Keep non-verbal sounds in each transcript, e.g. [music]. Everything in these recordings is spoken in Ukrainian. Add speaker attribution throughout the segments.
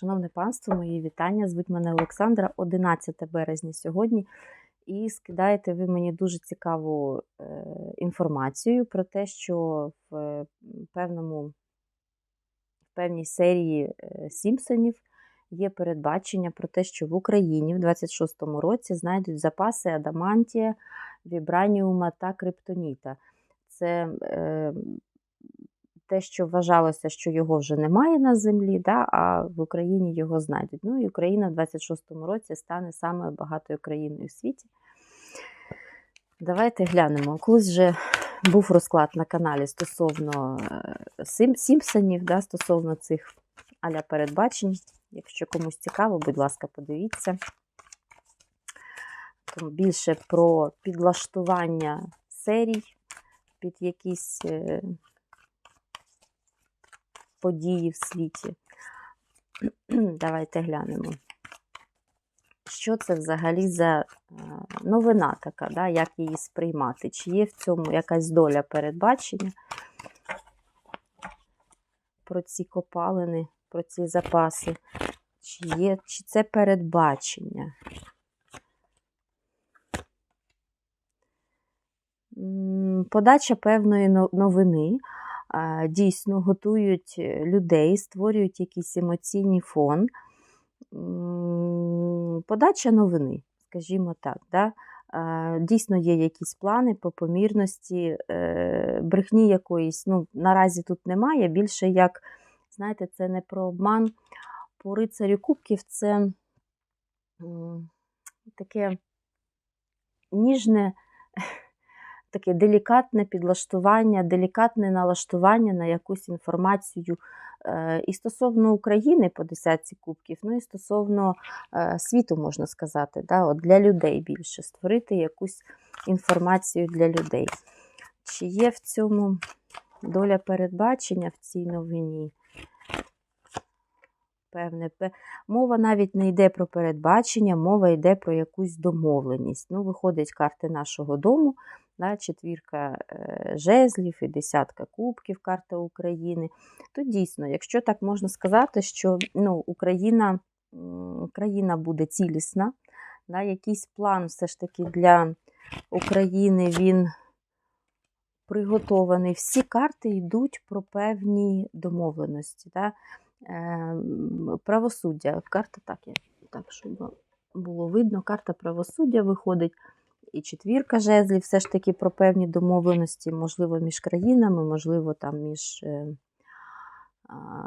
Speaker 1: Шановне панство, мої вітання. Звуть мене Олександра, 11 березня сьогодні. І скидаєте ви мені дуже цікаву е, інформацію про те, що в е, певному, в певній серії е, Сімпсонів є передбачення про те, що в Україні в 26-му році знайдуть запаси адамантія, вібраніума та криптоніта. Це е, те, що вважалося, що його вже немає на землі, да, а в Україні його знайдуть. Ну і Україна в 26-му році стане самою багатою країною в світі. Давайте глянемо. Колись вже був розклад на каналі стосовно е, Сімпсонів, да, стосовно цих аля передбачень. Якщо комусь цікаво, будь ласка, подивіться. Там більше про підлаштування серій під якісь е, події в світі. [clears throat] Давайте глянемо. Що це взагалі за е, новина така, да? як її сприймати? Чи є в цьому якась доля передбачення про ці копалини, про ці запаси? Чи є чи це передбачення? Подача певної новини. Дійсно готують е, людей, створюють якийсь емоційний фон. Подача новини, скажімо так. Да? Дійсно є якісь плани по помірності, е, брехні якоїсь ну, наразі тут немає. Більше як, знаєте, це не про обман. По рицарю кубків це таке ніжне, таке делікатне підлаштування, делікатне налаштування на якусь інформацію е, і стосовно України по десятці кубків, ну і стосовно е, світу, можна сказати, да, от для людей більше створити якусь інформацію для людей. Чи є в цьому доля передбачення в цій новині? Певне, мова навіть не йде про передбачення, мова йде про якусь домовленість. Ну, виходить карти нашого дому, да, четвірка е, жезлів і десятка кубків, карта України. То дійсно, якщо так можна сказати, що ну, Україна, країна буде цілісна, да, якийсь план все ж таки для України він приготований. Всі карти йдуть про певні домовленості. Да? Ем, правосуддя. Карта так, я, так, щоб було видно, карта правосуддя виходить. І четвірка жезлів, все ж таки про певні домовленості, можливо, між країнами, можливо, там між е,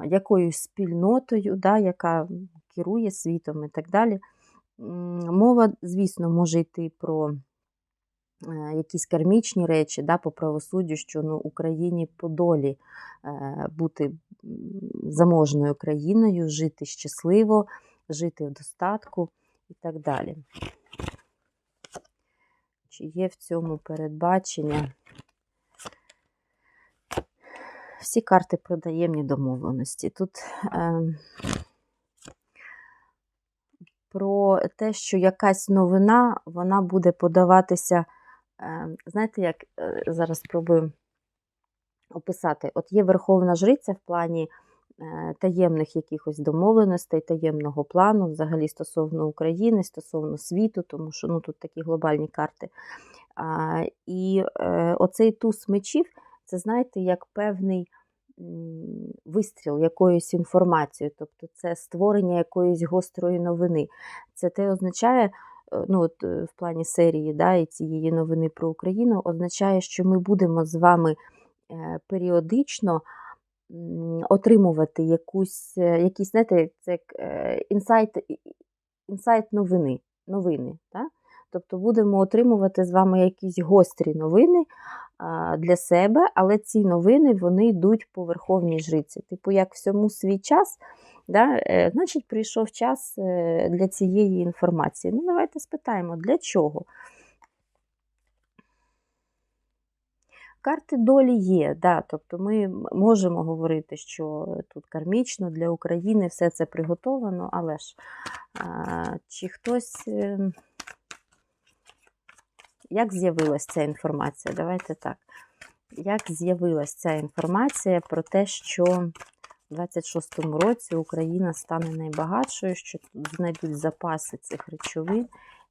Speaker 1: якоюсь спільнотою, да, яка керує світом і так далі. Мова, звісно, може йти про е, якісь кармічні речі да, по правосуддю, що ну, Україні по долі е, бути заможною країною, жити щасливо, жити в достатку і так далі. Чи є в цьому передбачення? Всі карти про даємні домовленості. Тут е, про те, що якась новина вона буде подаватися. Е, знаєте, як е, зараз спробую описати? От є Верховна Жриця в плані таємних якихось домовленостей, таємного плану, взагалі стосовно України, стосовно світу, тому що ну, тут такі глобальні карти. А, і е, оцей туз мечів, це знаєте, як певний вистріл якоюсь інформацією, тобто це створення якоїсь гострої новини. Це те означає, е, ну от е, в плані серії да, і цієї новини про Україну, означає, що ми будемо з вами е, періодично отримувати якусь, е, якісь, знаєте, це як е, інсайт, інсайт новини. новини да? Тобто будемо отримувати з вами якісь гострі новини для себе, але ці новини вони йдуть по верховній жриці. Типу, як всьому свій час, да? е, значить, прийшов час для цієї інформації. Ну, давайте спитаємо, для чого? Карти долі є, да, тобто ми можемо говорити, що тут кармічно для України все це приготовано, але ж а, чи хтось. е, Як з'явилася ця інформація? Давайте так. Як з'явилася ця інформація про те, що У 26-му році Україна стане найбагатшою, що тут знайдуть запаси цих речовин.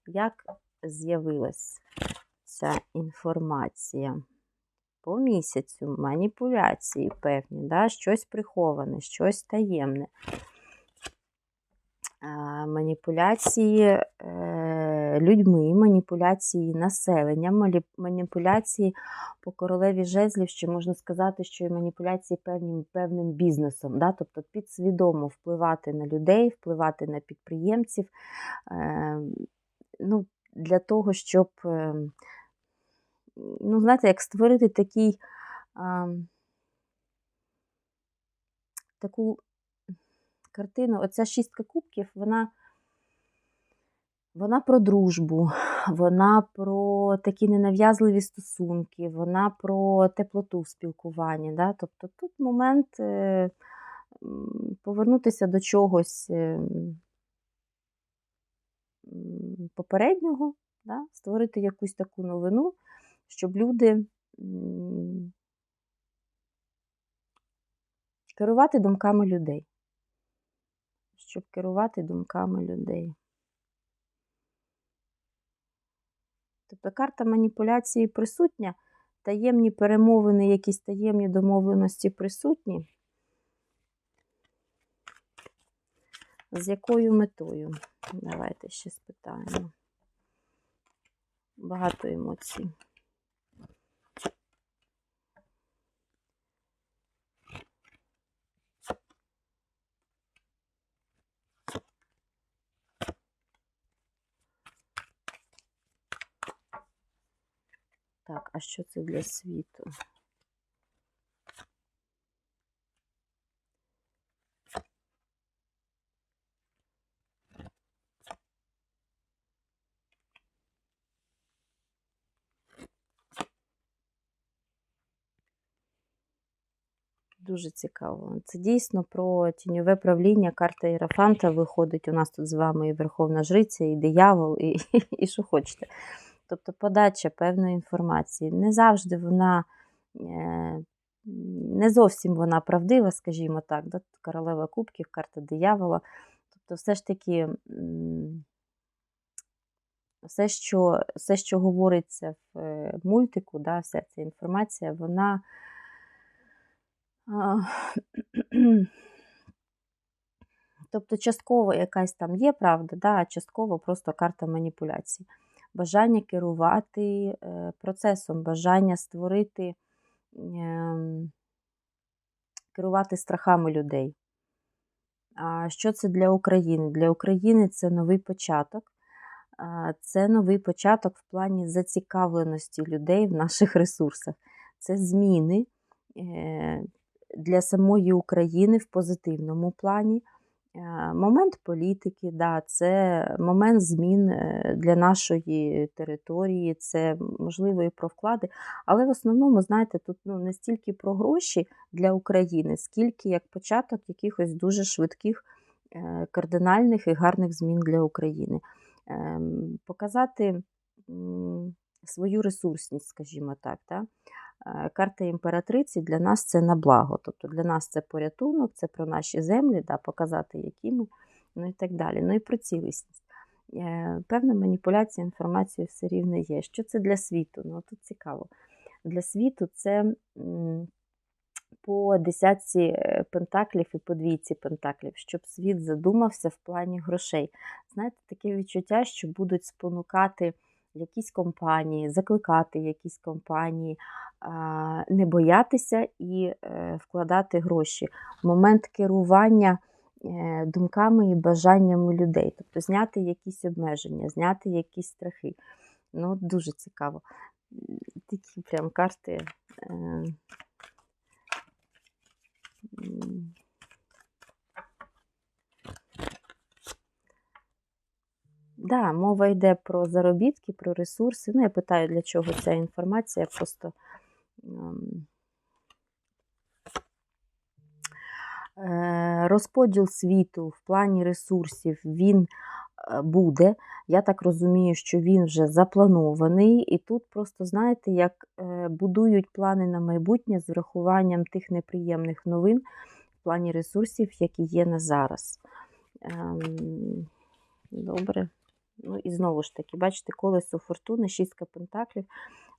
Speaker 1: Як з'явилась ця інформація? По місяцю маніпуляції певні, да? щось приховане, щось таємне. Маніпуляції е, людьми, маніпуляції населенням, маніпуляції по королеві жезлів, що можна сказати, що і маніпуляції певним певним бізнесом, да? тобто підсвідомо впливати на людей, впливати на підприємців. Е, ну, Для того, щоб, е, ну, знаєте, як створити такий, таку картину. Оця шістка кубків, вона вона про дружбу, вона про такі ненав'язливі стосунки, вона про теплоту в спілкуванні. Да? Тобто тут момент е, повернутися до чогось е, попереднього, да? створити якусь таку новину, щоб люди. Керувати думками людей щоб керувати думками людей. Тобто карта маніпуляції присутня, таємні перемовини, якісь таємні домовленості присутні. З якою метою? Давайте ще спитаємо. Багато емоцій. Так, а що це для світу? Дуже цікаво. Це дійсно про тіньове правління. Карта Єрафанта виходить. У нас тут з вами і Верховна Жриця, і диявол, і, і, [laughs] і що хочете. Тобто подача певної інформації. Не завжди вона, е, не зовсім вона правдива, скажімо так. Королева Кубків, карта диявола. Тобто, все ж таки, все, що все, що говориться в е, мультику, да, вся ця інформація, вона. [clears throat] Тобто, частково якась там є правда, да, а частково просто карта маніпуляцій бажання керувати е, процесом, бажання створити, ем, керувати страхами людей. А що це для України? Для України це новий початок. Це новий початок в плані зацікавленості людей в наших ресурсах. Це зміни е, для самої України в позитивному плані. Е, момент політики, да, це момент змін е, для нашої території, це можливо і про вклади. Але в основному, знаєте, тут ну, не стільки про гроші для України, скільки як початок якихось дуже швидких, е, кардинальних і гарних змін для України. Ем, показати свою ресурсність, скажімо так. Да? Е, карта імператриці для нас це на благо. Тобто для нас це порятунок, це про наші землі, да, показати, які ми, ну і так далі. Ну і про цілісність. Е, певна маніпуляція інформацією все рівно є. Що це для світу? Ну, тут цікаво. Для світу це по десятці е, пентаклів і по двійці пентаклів, щоб світ задумався в плані грошей. Знаєте, таке відчуття, що будуть спонукати якісь компанії, закликати якісь компанії, не боятися і е, вкладати гроші. Момент керування е, думками і бажаннями людей, тобто зняти якісь обмеження, зняти якісь страхи. Ну, Дуже цікаво. Такі прям карти. Да, мова йде про заробітки, про ресурси. Ну, я питаю, для чого ця інформація. Просто ем, е, розподіл світу в плані ресурсів він е, буде. Я так розумію, що він вже запланований, і тут просто, знаєте, як е, будують плани на майбутнє з врахуванням тих неприємних новин в плані ресурсів, які є на зараз. Ем, Добре. Ну і знову ж таки, бачите, колесо фортуни, шістка пентаклів.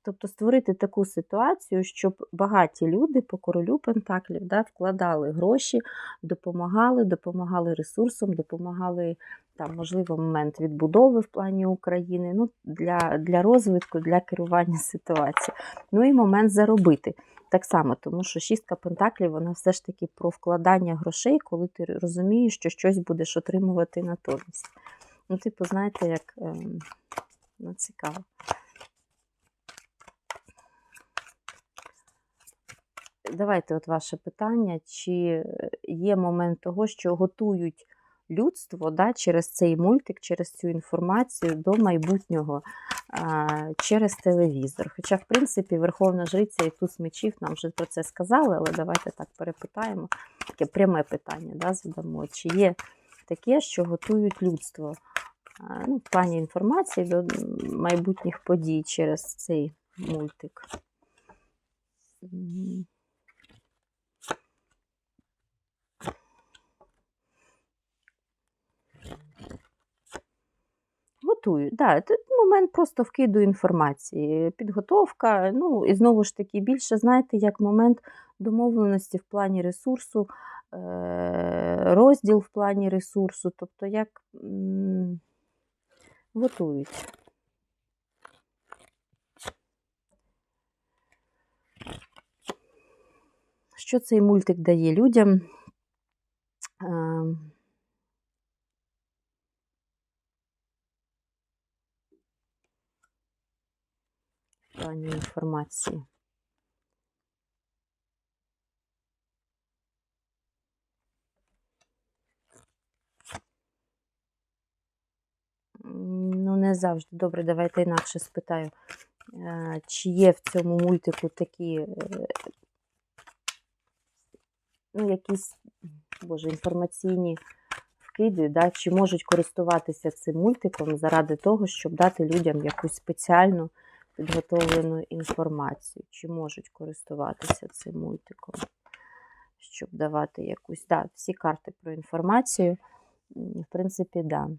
Speaker 1: Тобто створити таку ситуацію, щоб багаті люди по королю Пентаклів да, вкладали гроші, допомагали, допомагали ресурсам, допомагали там, можливо, момент відбудови в плані України, ну, для, для розвитку, для керування [laughs] ситуацією. Ну і момент заробити. Так само, тому що шістка пентаклів, вона все ж таки про вкладання грошей, коли ти розумієш, що щось будеш отримувати натомість. Ну, типу, знаєте, як ем, ну, цікаво. Давайте от ваше питання, чи є момент того, що готують людство да, через цей мультик, через цю інформацію до майбутнього а, через телевізор. Хоча, в принципі, Верховна Жриця і туз мечів нам вже про це сказали, але давайте так перепитаємо. Таке пряме питання да, задамо. Чи є таке, що готують людство ну, в плані інформації до майбутніх подій через цей мультик? Готую. Да, це момент просто вкиду інформації. Підготовка, ну і знову ж таки, більше, знаєте, як момент домовленості в плані ресурсу, е, розділ в плані ресурсу, тобто як готують. Що цей мультик дає людям? Пані плані інформації. Ну, не завжди. Добре, давайте інакше спитаю. Е, Чи є в цьому мультику такі, е, ну, якісь, боже, інформаційні вкиди, да? чи можуть користуватися цим мультиком заради того, щоб дати людям якусь спеціальну підготовлену інформацію? Чи можуть користуватися цим мультиком, щоб давати якусь. Да, всі карти про інформацію, в принципі, да.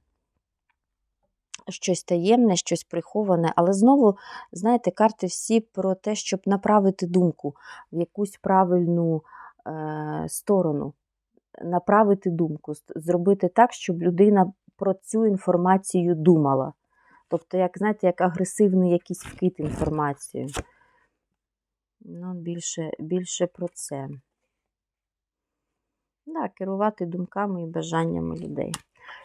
Speaker 1: Щось таємне, щось приховане, але знову, знаєте, карти всі про те, щоб направити думку в якусь правильну е, сторону, направити думку, зробити так, щоб людина про цю інформацію думала. Тобто, як, знаєте, як агресивний якийсь вкид інформації. Ну, більше, більше про це. Да, керувати думками і бажаннями людей.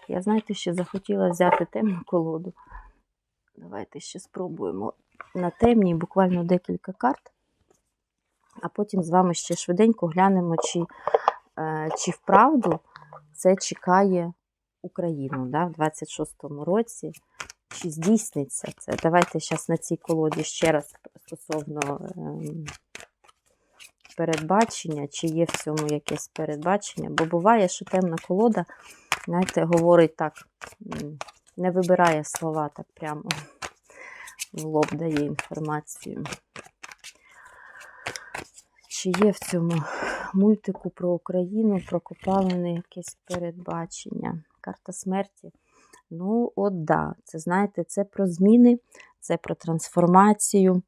Speaker 1: Я, знаєте, ще захотіла взяти темну колоду. Давайте ще спробуємо на темній буквально декілька карт, а потім з вами ще швиденько глянемо, чи, е, чи вправду це чекає Україну да, в 26-му році, чи здійсниться це. Давайте зараз на цій колоді ще раз стосовно ем, передбачення, чи є в цьому якесь передбачення, бо буває, що темна колода, знаєте, говорить так, не вибирає слова так прямо, в лоб дає інформацію. Чи є в цьому мультику про Україну, про копалини якесь передбачення? Карта смерті. Ну, от да, це знаєте, це про зміни, це про трансформацію.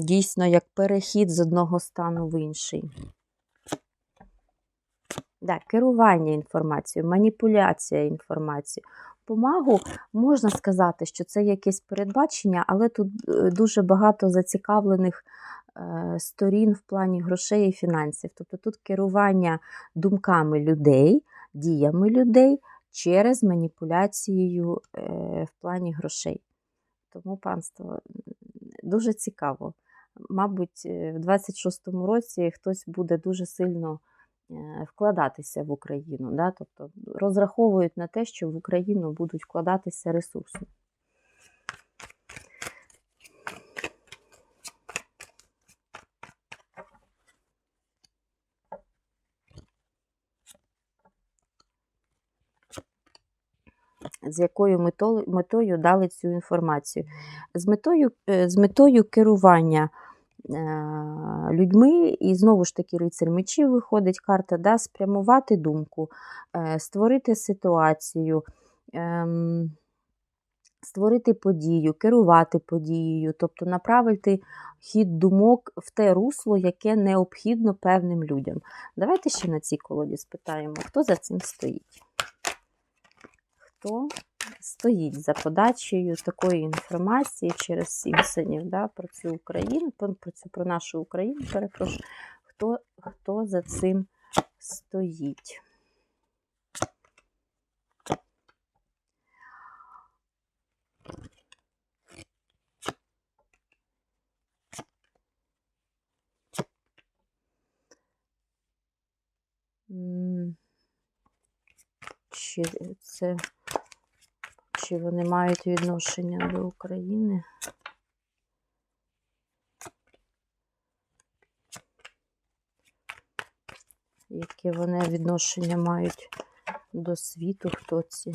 Speaker 1: Дійсно, як перехід з одного стану в інший. Да, керування інформацією, маніпуляція інформацією. Помагу можна сказати, що це якесь передбачення, але тут е, дуже багато зацікавлених е, сторін в плані грошей і фінансів. Тобто тут керування думками людей, діями людей через маніпуляцією е, в плані грошей. Тому, панство, дуже цікаво. Мабуть, в 26-му році хтось буде дуже сильно вкладатися в Україну. Да? Тобто розраховують на те, що в Україну будуть вкладатися ресурси. З якою метою, метою дали цю інформацію? З метою, е, з метою керування людьми, і знову ж таки рицарь мечів виходить карта, да, спрямувати думку, е, створити ситуацію. Ем, створити подію, керувати подією, тобто направити хід думок в те русло, яке необхідно певним людям. Давайте ще на цій колоді спитаємо, хто за цим стоїть. Хто стоїть за подачею такої інформації через Сімпсонів да, про цю Україну, про цю про нашу Україну, перепрошую, хто, хто за цим стоїть? Чи це чи вони мають відношення до України? Яке вони відношення мають до світу, хто ці?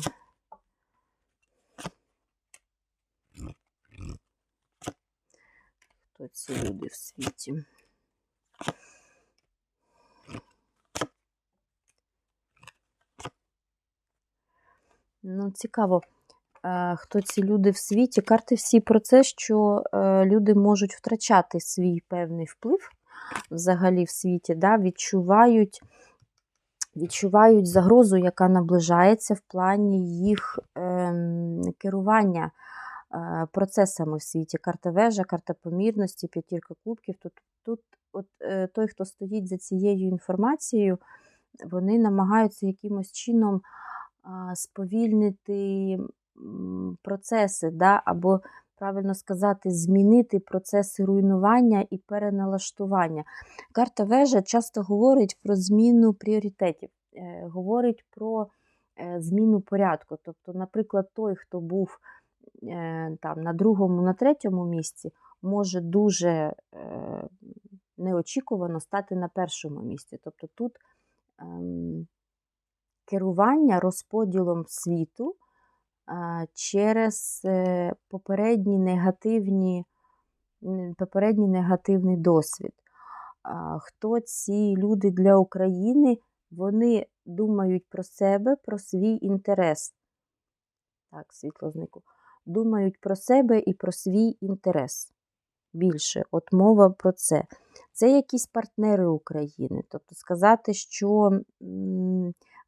Speaker 1: Хто ці люди в світі? Ну, цікаво, хто ці люди в світі. Карти всі про це, що е, люди можуть втрачати свій певний вплив взагалі в світі, да, відчувають відчувають загрозу, яка наближається в плані їх е, керування е, процесами в світі. Карта вежа, карта помірності, п'ятірка кубків. Тут, тут от, е, той, хто стоїть за цією інформацією, вони намагаються якимось чином сповільнити процеси, да, або, правильно сказати, змінити процеси руйнування і переналаштування. Карта вежа часто говорить про зміну пріоритетів, е, говорить про е, зміну порядку. Тобто, наприклад, той, хто був е, там, на другому, на третьому місці, може дуже неочікувано стати на першому місці. Тобто тут ем, керування розподілом світу через е, попередні негативні, попередній негативний досвід. Хто ці люди для України? Вони думають про себе, про свій інтерес. Так, світло зникло. Думають про себе і про свій інтерес. Більше, от мова про це. Це якісь партнери України. Тобто сказати, що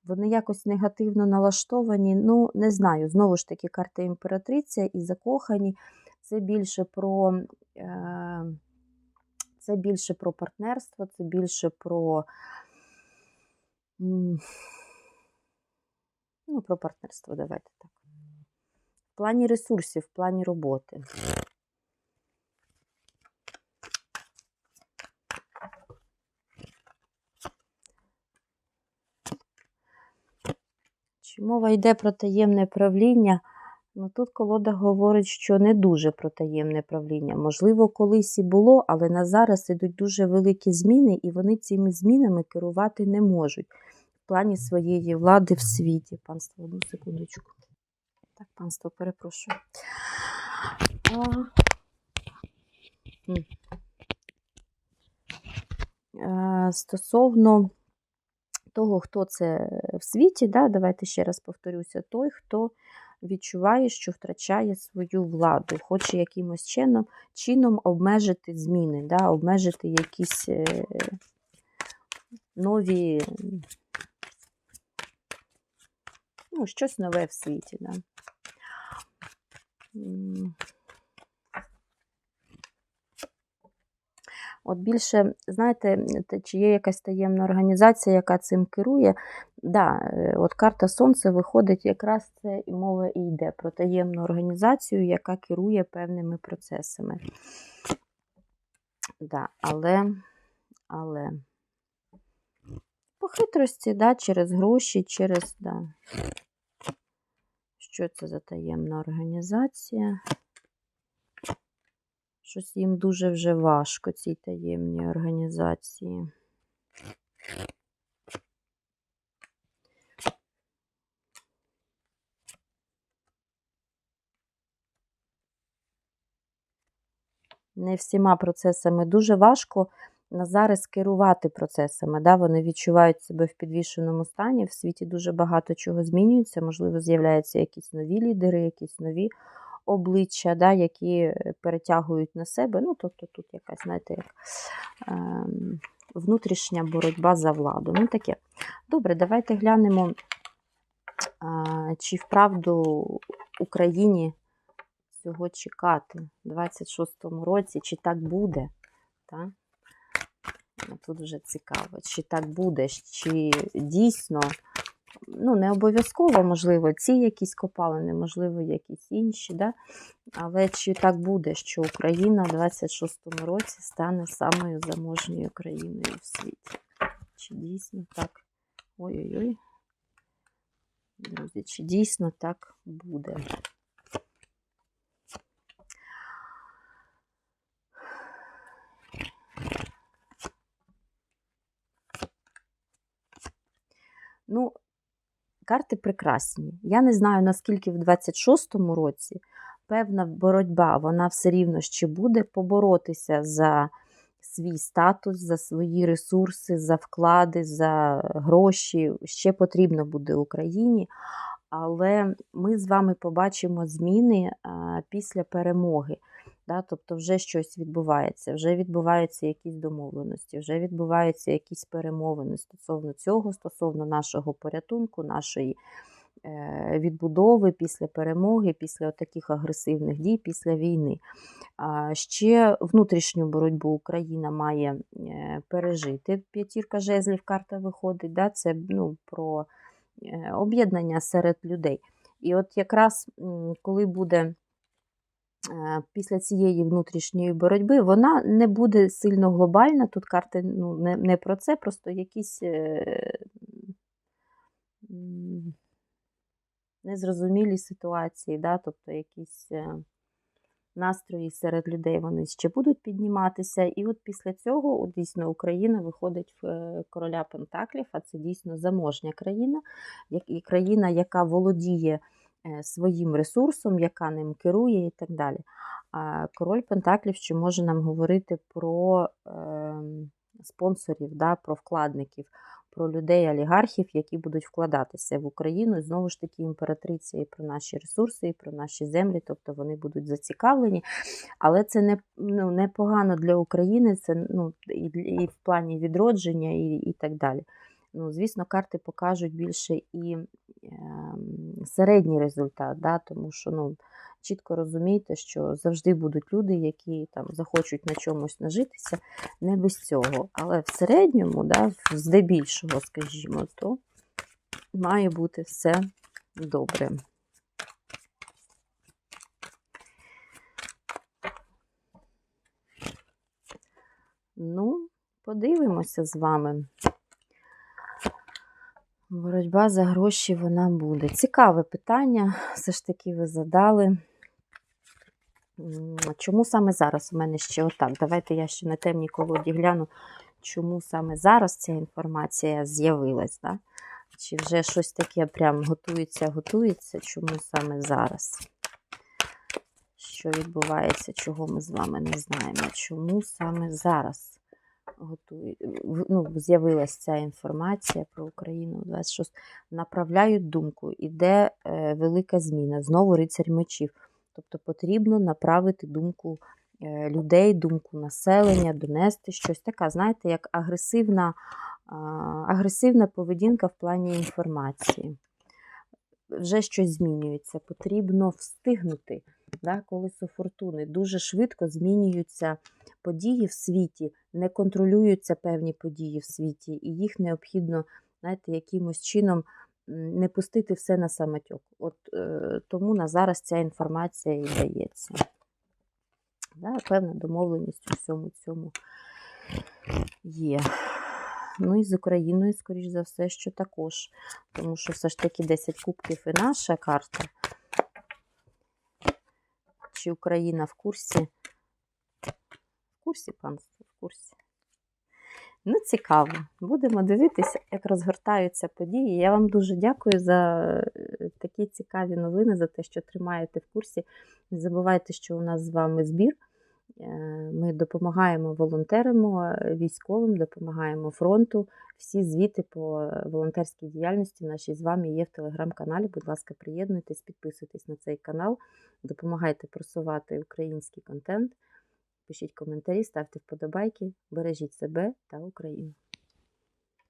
Speaker 1: вони якось негативно налаштовані. Ну, не знаю. Знову ж таки, карта імператриця і закохані. Це більше про е, це більше про партнерство, це більше про ну, про партнерство, давайте так. В плані ресурсів, в плані роботи. Чи мова йде про таємне правління? Ну, Тут колода говорить, що не дуже про таємне правління. Можливо, колись і було, але на зараз ідуть дуже великі зміни, і вони цими змінами керувати не можуть в плані своєї влади в світі. Панство, одну секундочку. Так, панство, перепрошую. А... Стосовно того, хто це в світі, да, давайте ще раз повторюся, той, хто відчуває, що втрачає свою владу, хоче якимось чином чином обмежити зміни, да, обмежити якісь е, нові, ну, щось нове в світі. Да. От більше, знаєте, чи є якась таємна організація, яка цим керує. Да, е, от Карта Сонце виходить, якраз це і мова і йде про таємну організацію, яка керує певними процесами. Да, Але, але по хитрості, да, через гроші, через. да. Що це за таємна організація? Щось їм дуже вже важко, цій таємній організації. не всіма процесами. Дуже важко на зараз керувати процесами. Да? Вони відчувають себе в підвішеному стані. В світі дуже багато чого змінюється. Можливо, з'являються якісь нові лідери, якісь нові обличчя, да, які е, перетягують на себе. Ну, тобто тут якась, знаєте, як е, внутрішня боротьба за владу. Ну, таке. Добре, давайте глянемо, е, чи вправду Україні цього чекати у 26-му році, чи так буде. Так? Тут вже цікаво, чи так буде, чи дійсно, ну, не обов'язково, можливо, ці якісь копалини, можливо, якісь інші, да? але чи так буде, що Україна в 26-му році стане самою заможньою країною в світі? Чи дійсно так? Ой-ой-ой. Друзі, чи дійсно так буде? Ну, карти прекрасні. Я не знаю, наскільки в 26-му році певна боротьба, вона все рівно ще буде поборотися за свій статус, за свої ресурси, за вклади, за гроші. Ще потрібно буде Україні. Але ми з вами побачимо зміни після перемоги. Да? Тобто вже щось відбувається, вже відбуваються якісь домовленості, вже відбуваються якісь перемовини стосовно цього, стосовно нашого порятунку, нашої е, відбудови після перемоги, після таких агресивних дій, після війни. Ще внутрішню боротьбу Україна має е, пережити. П'ятірка жезлів карта виходить. Да? Це ну, про е, об'єднання серед людей. І от якраз коли буде після цієї внутрішньої боротьби вона не буде сильно глобальна. Тут карти ну, не не про це, просто якісь е, незрозумілі ситуації, да? тобто якісь е, настрої серед людей вони ще будуть підніматися. І от після цього дійсно Україна виходить в короля Пентаклів, а це дійсно заможня країна, і країна, яка володіє. Е, своїм ресурсом, яка ним керує і так далі. А король Пентаклів ще може нам говорити про е, спонсорів, да, про вкладників, про людей-олігархів, які будуть вкладатися в Україну. знову ж таки, імператриця і про наші ресурси, і про наші землі, тобто вони будуть зацікавлені. Але це не ну, непогано для України, це ну, і, і в плані відродження, і, і так далі. Ну, Звісно, карти покажуть більше і е, середній результат, да, тому що ну, чітко розумійте, що завжди будуть люди, які там захочуть на чомусь нажитися, не без цього. Але в середньому, да, здебільшого, скажімо, то має бути все добре. Ну, подивимося з вами. Боротьба за гроші вона буде. Цікаве питання, все ж таки ви задали. Чому саме зараз у мене ще отак? Давайте я ще на темній колоді гляну, чому саме зараз ця інформація з'явилась. Да? Чи вже щось таке прям готується, готується, чому саме зараз? Що відбувається, чого ми з вами не знаємо? Чому саме зараз? Готують, ну, з'явилася ця інформація про Україну 26. Направляють думку, іде е, велика зміна. Знову рицарь мечів. Тобто потрібно направити думку е, людей, думку населення, донести щось таке, знаєте, як агресивна, е, агресивна поведінка в плані інформації. Вже щось змінюється, потрібно встигнути. Да, Колесо фортуни дуже швидко змінюються події в світі, не контролюються певні події в світі, і їх необхідно, знаєте, якимось чином не пустити все на самотьок. От е, тому на зараз ця інформація і дається. Да, Певна домовленість у всьому цьому є. Ну і з Україною, скоріш за все, що також. Тому що все ж таки 10 кубків і наша карта. Чи Україна в курсі курсі, панство, в курсі. Ну, цікаво. Будемо дивитися, як розгортаються події. Я вам дуже дякую за е, такі цікаві новини, за те, що тримаєте в курсі. Не забувайте, що у нас з вами збір. Е, Ми допомагаємо волонтерам, е, військовим, допомагаємо фронту. Всі звіти по волонтерській діяльності наші з вами є в телеграм-каналі. Будь ласка, приєднуйтесь, підписуйтесь на цей канал, допомагайте просувати український контент. Пишіть коментарі, ставте вподобайки, бережіть себе та Україну.